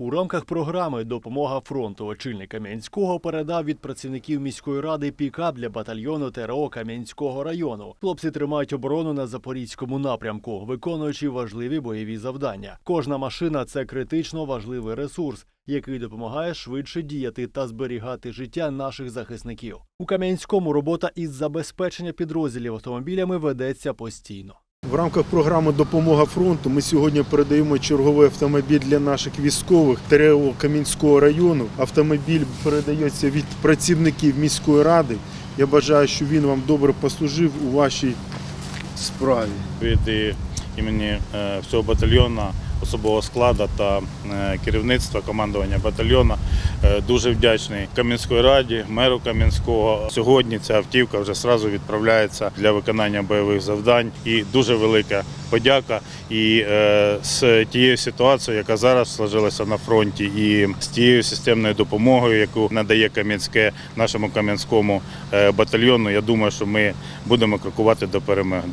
У рамках програми Допомога фронту очільник Кам'янського передав від працівників міської ради пікап для батальйону ТРО Кам'янського району. Хлопці тримають оборону на запорізькому напрямку, виконуючи важливі бойові завдання. Кожна машина це критично важливий ресурс, який допомагає швидше діяти та зберігати життя наших захисників. У Кам'янському робота із забезпечення підрозділів автомобілями ведеться постійно. В рамках програми Допомога фронту ми сьогодні передаємо черговий автомобіль для наших військових ТРО Кам'янського району. Автомобіль передається від працівників міської ради. Я бажаю, щоб він вам добре послужив у вашій справі. від імені е, всього батальйону, особового складу та е, керівництва командування батальйону. Е, Дуже вдячний Кам'янської раді, меру Кам'янського. Сьогодні ця автівка вже сразу відправляється для виконання бойових завдань. І дуже велика подяка. І е, з тією ситуацією, яка зараз сложилася на фронті, і з тією системною допомогою, яку надає Кам'янське нашому кам'янському е, батальйону, я думаю, що ми будемо крокувати до перемоги.